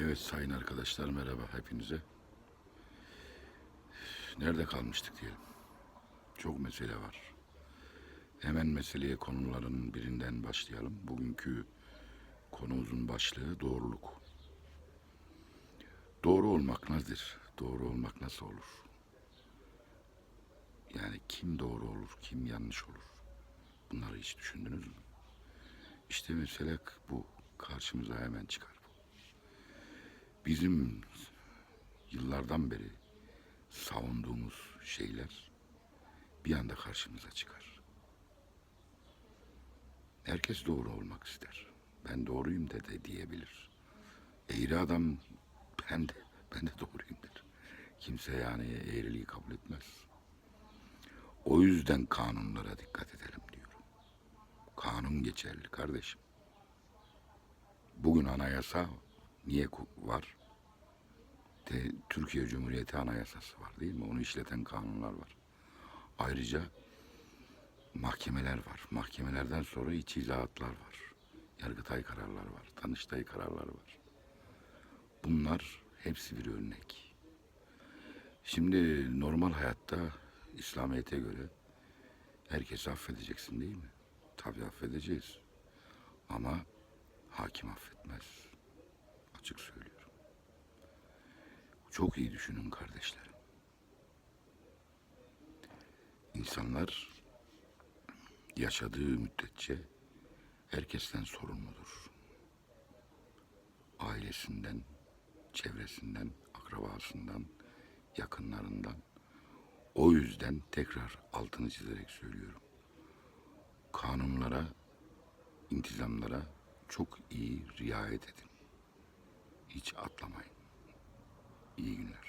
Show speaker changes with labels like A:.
A: Evet sayın arkadaşlar merhaba hepinize. Nerede kalmıştık diyelim. Çok mesele var. Hemen meseleye konuların birinden başlayalım. Bugünkü konumuzun başlığı doğruluk. Doğru olmak nedir? Doğru olmak nasıl olur? Yani kim doğru olur, kim yanlış olur? Bunları hiç düşündünüz mü? İşte mesele bu. Karşımıza hemen çıkar. Bizim yıllardan beri savunduğumuz şeyler bir anda karşımıza çıkar. Herkes doğru olmak ister. Ben doğruyum de, de diyebilir. Eğri adam ben de ben de doğruyum der. Kimse yani eğriliği kabul etmez. O yüzden kanunlara dikkat edelim diyorum. Kanun geçerli kardeşim. Bugün anayasa niye var? De, Türkiye Cumhuriyeti Anayasası var değil mi? Onu işleten kanunlar var. Ayrıca mahkemeler var. Mahkemelerden sonra iç izahatlar var. Yargıtay kararlar var. Danıştay kararlar var. Bunlar hepsi bir örnek. Şimdi normal hayatta İslamiyet'e göre herkesi affedeceksin değil mi? Tabii affedeceğiz. Ama hakim affetmez. Açık söylüyorum. Çok iyi düşünün kardeşlerim. İnsanlar yaşadığı müddetçe herkesten sorumludur. Ailesinden, çevresinden, akrabasından, yakınlarından. O yüzden tekrar altını çizerek söylüyorum. Kanunlara, intizamlara çok iyi riayet edin. Hiç atlamayın. İyi günler.